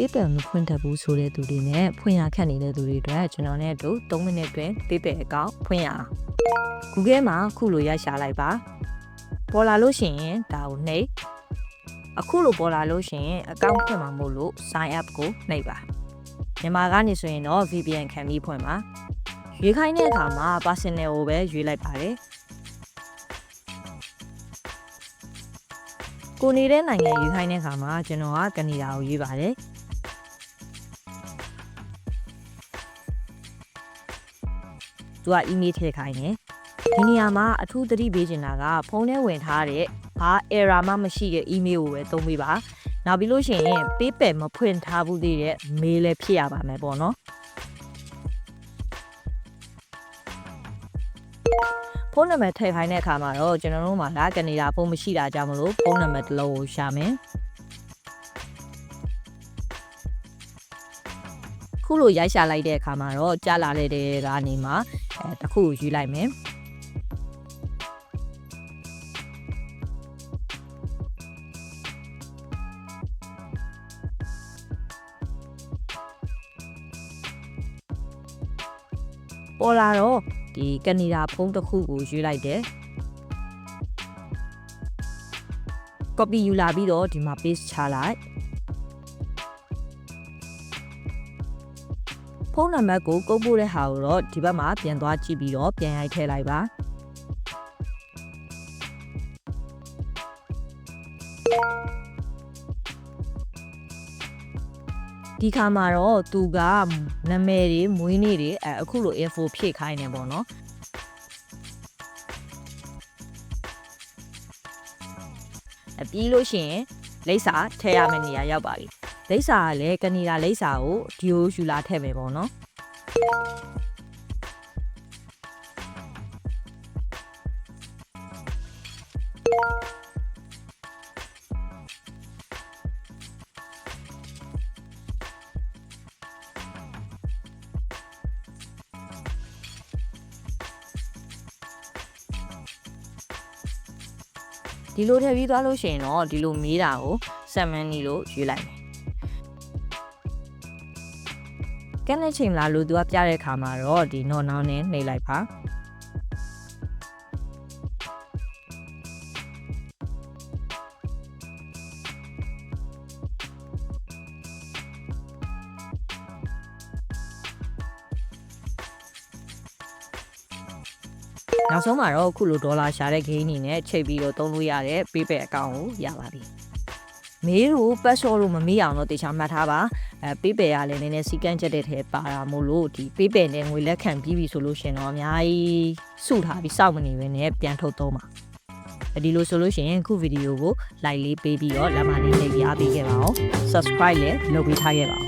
ပေးပယ်မဖွင့်တတ်ဘူးဆိုတဲ့သူတွေနဲ့ဖွင့်ရခက်နေတဲ့သူတွေအတွက်ကျွန်တော်နဲ့အတူ3မိနစ်တွင်ပေးပယ်အကောင့်ဖွင့်ရအောင် Google မှာခုလိုရိုက်ရှာလိုက်ပါပေါ်လာလို့ရှိရင်ဒါကိုနှိပ်အခုလိုပေါ်လာလို့ရှိရင်အကောင့်ဖွင့်မှာမို့လို့ sign up ကိုနှိပ်ပါမြန်မာကနေဆိုရင်တော့ VPN ခံပြီးဖွင့်ပါရွေးခိုင်းတဲ့အခါမှာ personal ကိုပဲရွေးလိုက်ပါတယ်ကိုနေတဲ့နိုင်ငံရွေးခိုင်းတဲ့အခါမှာကျွန်တော်ကကနေဒါကိုရွေးပါတယ် သူက email ထည့်ခိုင်းတယ်ဒီနေရာမှာအထူးသတိပေးချင်တာကဖုန်းထဲဝင်ထားတဲ့ဘာ error မှမရှိတဲ့ email ကိုပဲသုံးပေးပါနောက်ပြီးလို့ရှိရင် PayPal မဖွင့်ထားဘူးသေးတဲ့ mail လည်းဖြစ်ရပါမယ်ပေါ့နော်ဖုန်းနံပါတ်ထည့်ခိုင်းတဲ့အခါမှာတော့ကျွန်တော်တို့မှာလာကနေဒါဖုန်းမရှိတာကြောင့်မလို့ဖုန်းနံပါတ်တစ်လုံးကိုရှာမယ် ခုလိုရိုက်ရှာလိုက်တဲ့အခါမှာတော့ကြာလာတဲ့တဲ့ကနေမှအဲတစ်ခုကိုယူလိုက်မယ်ပေါ်လာတော့ဒီကနေဒါဖုန်းတစ်ခုကိုယူလိုက်တယ် copy ယူလာပြီးတော့ဒီမှာ paste ချလိုက် ဖုန်းနံပါတ်ကိုကုတ်ပို့တဲ့ဟာကိုတော့ဒီဘက်မှာပြန်သွားကြည့်ပြီးတော့ပြန်ရိုက်ထည့်လိုက်ပါဒီခါမှာတော့သူကနာမည်တွေမွေးနေ့တွေအဲအခုလို info ဖြည့်ခိုင်းနေပေါ့နော်အပြီးလို့ရှိရင်လိပ်စာထည့်ရမယ့်နေရာရောက်ပါပြီ လိပ်စာကလည်းကနေဒါလိပ်စာကိုဒီကိုယူလာထည့်မယ်ပေါ့နော်ဒီလိုထည့်ပြီးသွားလို့ရှိရင်တော့ဒီလိုမေးတာကိုဆက်မန်းနီလို့ရွေးလိုက်မယ် ကန်းတဲ့ချိန်လာလို့သူကပြတဲ့ခါမှာတော့ဒီနော်နောင်းနဲ့နှိပ်လိုက်ပါနောက်ဆုံးမှာတော့အခုလိုဒေါ်လာရှာတဲ့ဂိမ်းအနေနဲ့ချိန်ပြီးတော့သုံးလို့ရတဲ့ PayPal အကောင့်ကိုရပါပြီ။ မေးလို့ password လို့မမေးအောင်တော့တေချာမှတ်ထားပါ။အဲ PayPal ကလည်းနည်းနည်းစီကန်းချက်တဲ့ထဲပါတာမို့လို့ဒီ PayPal နဲ့ငွေလက်ခံပြီးပြီဆိုလို့ရှင်တော့အများကြီးစုထားပြီးစောင့်မနေဘဲနဲ့ပြန်ထုတ်သုံးပါ။အဲဒီလိုဆိုလို့ရှိရင်အခုဗီဒီယိုကို like လေးပေးပြီးတော့လက်မလေးနှိပ်ပြပေးခဲ့ပါအောင် subscribe လည်းလုပ်ပေးထားခဲ့ပါအောင်